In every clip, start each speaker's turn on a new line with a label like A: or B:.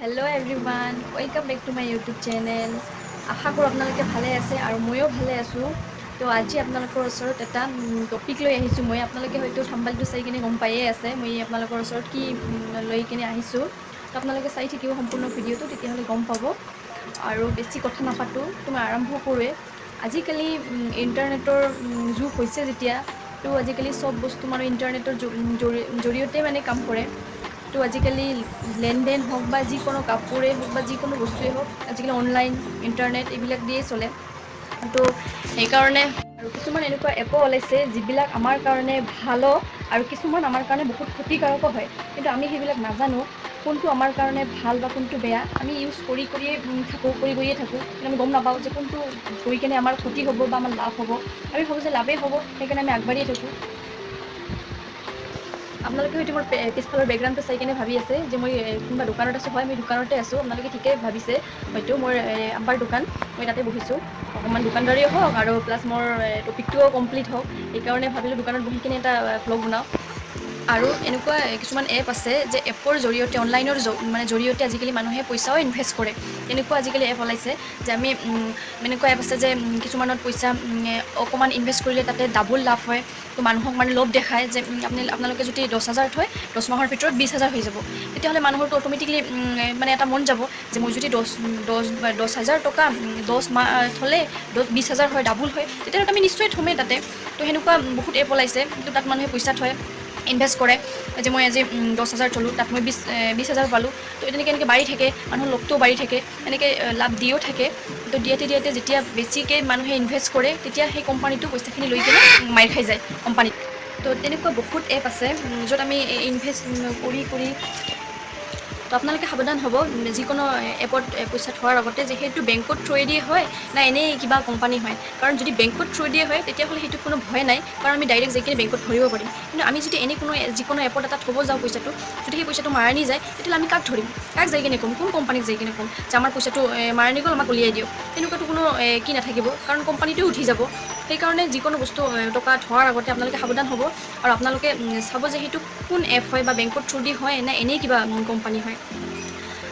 A: Hello' everyone welcome back to my YouTube channel আশা কৰোঁ আপোনালোকে ভালে আছে আৰু ময়ো ভালে আছোঁ। তো আজি আপোনালোকৰ ওচৰত এটা টপিক লৈ আহিছোঁ। মই আপোনালোকে হয়তো থাম্বাইলটো চাই কিনে গম পায়ে আছে। মই আপোনালোকৰ ওচৰত কি লৈ কিনে আহিছোঁ। তো আপোনালোকে চাই থাকিব সম্পূৰ্ণ ভিডিঅ'টো, তেতিয়াহ'লে গম পাব। আৰু বেছি কথা নাপাতোঁ তো মই আৰম্ভ কৰোঁৱে। আজিকালি ইণ্টাৰনেটৰ যুগ হৈছে যেতিয়া। তো আজিকালি চব বস্তু মানে ইণ্টাৰনেটৰ জৰিয়তে মানে কাম কৰে। তো আজিকালি লেনদেন হওক বা যিকোনো কাপোৰেই হওক বা যিকোনো বস্তুৱেই হওক, আজিকালি অনলাইন ইণ্টাৰনেট এইবিলাক দিয়েই চলে। তো সেইকাৰণে আৰু কিছুমান এনেকুৱা এপো ওলাইছে যিবিলাক আমাৰ কাৰণে ভালো আৰু কিছুমান আমাৰ কাৰণে বহুত ক্ষতিকাৰকো হয়। কিন্তু আমি সেইবিলাক নাজানো কোনটো আমাৰ কাৰণে ভালো বা কোনটো বেয়া। আমি ইউজ কৰি কৰিয়ে থাকোঁ, কৰি কৰিয়ে থাকোঁ। কিন্তু আমি গম নাপাওঁ যে কোনটো কৰি কিনে আমাৰ ক্ষতি হ'ব বা আমাৰ লাভ হ'ব। আমি ভাবোঁ যে লাভেই হ'ব, সেইকাৰণে আমি আগবাঢ়িয়ে থাকোঁ। আপোনালোকে হয়তো মোৰ পিছফালৰ বেকগ্ৰাউণ্ডটো চাই কিনে ভাবি আছে যে মই কোনোবা দোকানত আছোঁ, হয়, মই দোকানতে আছোঁ, আপোনালোকে ঠিকেই ভাবিছে। হয়তো মোৰ আব্বাৰ দোকান, মই তাতে বহিছোঁ। অকণমান দোকানদাৰীয়ে হওক আৰু প্লাছ মোৰ টপিকটোও কমপ্লিট হওক। সেইকাৰণে ভাবিলোঁ দোকানত বহি কিনে এটা ভ্লগ বনাওঁ। আৰু এনেকুৱা কিছুমান এপ আছে যে এপৰ জৰিয়তে অনলাইনৰ মানে জৰিয়তে আজিকালি মানুহে পইচাও ইনভেষ্ট কৰে। তেনেকুৱা আজিকালি এপ ওলাইছে যে আমি এনেকুৱা এপ আছে যে কিছুমানত পইচা অকণমান ইনভেষ্ট কৰিলে তাতে ডাবুল লাভ হয়। তো মানুহক মানে লোভ দেখায় যে আপুনি, আপোনালোকে যদি দহ হাজাৰ থয়, দহ মাহৰ ভিতৰত বিছ হাজাৰ হৈ যাব। তেতিয়াহ'লে মানুহৰতো অট'মেটিকেলি মানে এটা মন যাব যে মই যদি দহ দহ দহ হাজাৰ টকা দহ মাহ থ'লে, দহ বিছ হাজাৰ হয় ডাবুল হয়, তেতিয়াহ'লে আমি নিশ্চয় থমেই তাতে। তো সেনেকুৱা বহুত এপ ওলাইছে। তো তাত মানুহে পইচা থয়। ইনভেষ্ট কৰে। যে মই আজি দহ হাজাৰ থ'লোঁ, তাত মই বিছ বিছ হাজাৰ পালোঁ। তো তেনেকৈ এনেকৈ বাঢ়ি থাকে, মানুহৰ লগটোও বাঢ়ি থাকে, এনেকৈ লাভ দিও থাকে। তো দিয়াতে দিয়াতে যেতিয়া বেছিকৈ মানুহে ইনভেষ্ট কৰে, তেতিয়া সেই কোম্পানীটো পইচাখিনি লৈ কিনে মাৰি খাই যায় কোম্পানীত। তো তেনেকুৱা বহুত এপ আছে য'ত আমি ইনভেষ্ট কৰি কৰি তো আপোনালোকে সাৱধান হ'ব যিকোনো এপত পইচা থোৱাৰ আগতে যে সেইটো বেংকত থ্ৰুৱেদিয়ে হয় না এনেই কিবা কোম্পানী হয়। কাৰণ যদি বেংকত থ্ৰুৱেদিয়ে হয় তেতিয়াহ'লে সেইটোত কোনো ভয় নাই। কাৰণ আমি ডাইৰেক্ট যাই কিনে বেংকত ধৰিব পাৰিম। কিন্তু আমি যদি এনে কোনো যিকোনো এপত এটা থ'ব যাওঁ পইচাটো যদি সেই পইচাটো মাৰা যায় তেতিয়াহ'লে আমি কাক ধৰিম? কাক যাই কিনে ক'ম? কোন কোম্পানীক যাই কিনে ক'ম? যে আমাৰ পইচাটো এ, মাৰণি গ'ল আমাক উলিয়াই দিয়ক। তেনেকুৱাতো কোনো কি নাথাকিব। কাৰণ কোম্পানীটোও উঠি যাব। সেইকাৰণে যিকোনো বস্তু টকা থোৱাৰ আগতে আপোনালোকে সাৱধান হ'ব। আৰু আপোনালোকে চাব যে সেইটো কোন এপ হয় বা বেংকত থ্ৰুদি হয় নে এনেই কিবা কোম্পানী হয়।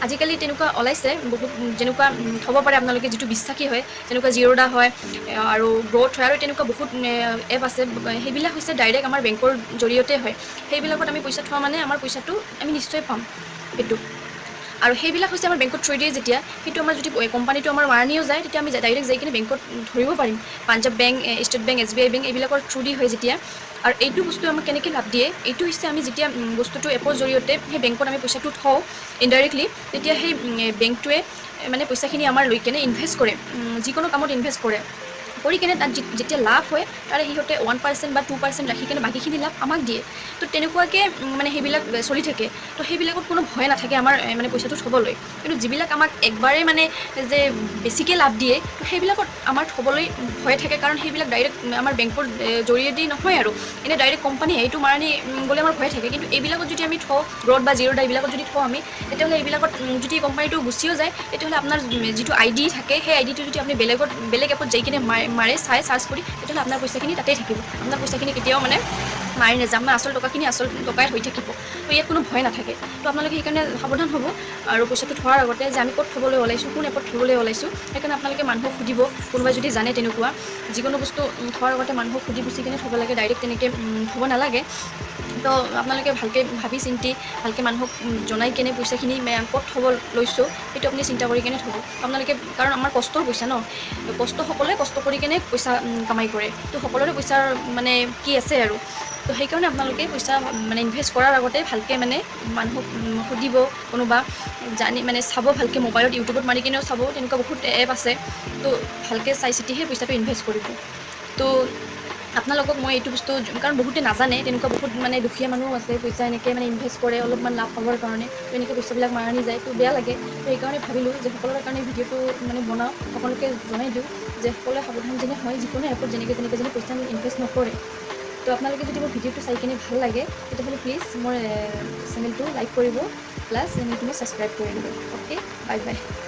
A: আজিকালি তেনেকুৱা ওলাইছে বহুত যেনেকুৱা থ'ব পাৰে আপোনালোকে যিটো বিশ্বাসী হয় যেনেকুৱা জিৰ'দা হয় আৰু গ্ৰ'থ হয় আৰু তেনেকুৱা বহুত এপ আছে সেইবিলাক হৈছে ডাইৰেক্ট আমাৰ বেংকৰ জৰিয়তে হয়। সেইবিলাকত আমি পইচা থোৱা মানে আমাৰ পইচাটো আমি নিশ্চয় পাম সেইটো। আৰু সেইবিলাক হৈছে আমাৰ বেংকত থ্ৰু দিয়ে যেতিয়া, সেইটো আমাৰ যদি কোম্পানীটো আমাৰ মাৰণিও যায়, তেতিয়া আমি ডাইৰেক্ট যাই কিনে বেংকত ধৰিব পাৰিম। Punjab bank state bank S B I bank এইবিলাকৰ থ্ৰু দি হয় যেতিয়া। আৰু এইটো বস্তু আমাক কেনেকৈ লাভ দিয়ে, এইটো হৈছে আমি যেতিয়া বস্তুটো এপৰ জৰিয়তে সেই বেংকত আমি পইচাটো থওঁ ইনডাইৰেক্টলি তেতিয়া সেই বেংকটোৱে মানে পইচাখিনি আমাৰ লৈ কেনে ইনভেষ্ট কৰে যিকোনো কামত ইনভেষ্ট কৰে। কৰি কেনে তাত যেতিয়া লাভ হয় তাৰে সিহঁতে ওৱান পাৰ্চেণ্ট বা টু পাৰ্চেণ্ট ৰাখি কেনে বাকীখিনি লাভ আমাক দিয়ে। তো তেনেকুৱাকৈ মানে সেইবিলাক চলি থাকে। তো সেইবিলাকত কোনো ভয় নাথাকে আমাৰ মানে পইচাটো থ'বলৈ। কিন্তু যিবিলাক আমাক একবাৰেই মানে যে বেছিকৈ লাভ দিয়ে তো সেইবিলাকত আমাৰ থ'বলৈ ভয় থাকে। কাৰণ সেইবিলাক ডাইৰেক্ট আমাৰ বেংকৰ জৰিয়তেই নহয় আৰু। এনেই ডাইৰেক্ট কোম্পানী সেইটো উম, গ'লে আমাৰ ভয় থাকে। কিন্তু এইবিলাকত যদি আমি থওঁ গ্ৰ'থ বা জিৰ'দা এইবিলাকত যদি থওঁ আমি তেতিয়াহ'লে এইবিলাকত যদি কোম্পানীটো গুচিও যায় তেতিয়াহ'লে আপোনাৰ যিটো আই ডি থাকে সেই আই ডিটো যদি আপুনি বেলেগত বেলেগ এপত যাই কিনে মাৰে মাৰে চাই চাৰ্চ কৰি তেতিয়াহ'লে আপোনাৰ পইচাখিনি তাতেই থাকিব। আপোনাৰ পইচাখিনি কেতিয়াও মানে মাৰি নাযাম মানে আচল টকাখিনি আচল টকাই হৈ থাকিব। তো ইয়াত কোনো ভয় নাথাকে। তো আপোনালোকে সেইকাৰণে সাৱধান হ'ব আৰু পইচাটো থোৱাৰ আগতে যে আমি ক'ত থ'বলৈ ওলাইছোঁ, কোন এপত থ'বলৈ ওলাইছোঁ, সেইকাৰণে আপোনালোকে মানুহক সুধিব, কোনোবাই যদি জানে তেনেকুৱা। যিকোনো বস্তু থোৱাৰ আগতে মানুহক সুধি পুচি কিনে থ'ব লাগে, ডাইৰেক্ট তেনেকৈ থ'ব নালাগে। তো আপোনালোকে ভালকৈ ভাবি চিন্তি, ভালকৈ মানুহক জনাই কেনে পইচাখিনি ক'ত থ'ব লৈছোঁ, সেইটো আপুনি চিন্তা কৰি কেনে থ'ব। আপোনালোকে, কাৰণ আমাৰ কষ্টৰ পইচা ন, কষ্ট সকলোৱে কষ্ট কৰি কেনে পইচা কামাই কৰে। তো সকলোৰে পইচাৰ মানে কি আছে আৰু। তো সেইকাৰণে আপোনালোকে পইচা মানে ইনভেষ্ট কৰাৰ আগতে ভালকৈ মানে মানুহক সুধিব, কোনোবা জানি মানে চাব ভালকৈ মোবাইলত, ইউটিউবত মাৰি কিনেও চাব, তেনেকুৱা বহুত এপ আছে। তো ভালকৈ চাই চিতিহে পইচাটো ইনভেষ্ট কৰিব। তো আপোনালোকক মই এইটো বস্তু কাৰণ বহুতে নাজানে, তেনেকুৱা বহুত মানে দুখীয়া মানুহো আছে, পইচা এনেকৈ মানে ইনভেষ্ট কৰে, অলপমান লাভ পাবৰ কাৰণে। তো এনেকৈ পইচাবিলাক মাৰণি যায়, তো বেয়া লাগে। তো সেইকাৰণে ভাবিলোঁ যে সকলোৰে কাৰণে ভিডিঅ'টো মানে বনাওঁ, সকলোকে জনাই দিওঁ যে সকলোৱে সাৱধান যেনে হয়, যিকোনো এপত যেনেকৈ তেনেকৈ যেনে পইচা ইনভেষ্ট নকৰে। তো আপোনালোকে যদি মোৰ ভিডিঅ'টো চাই কিনে ভালো লাগে, তেতিয়াহ'লে প্লিজ মোৰ চেনেলটো লাইক কৰিব প্লাছ চেনেলটো মই ছাবস্ক্ৰাইব কৰি দিব। Okay bye bye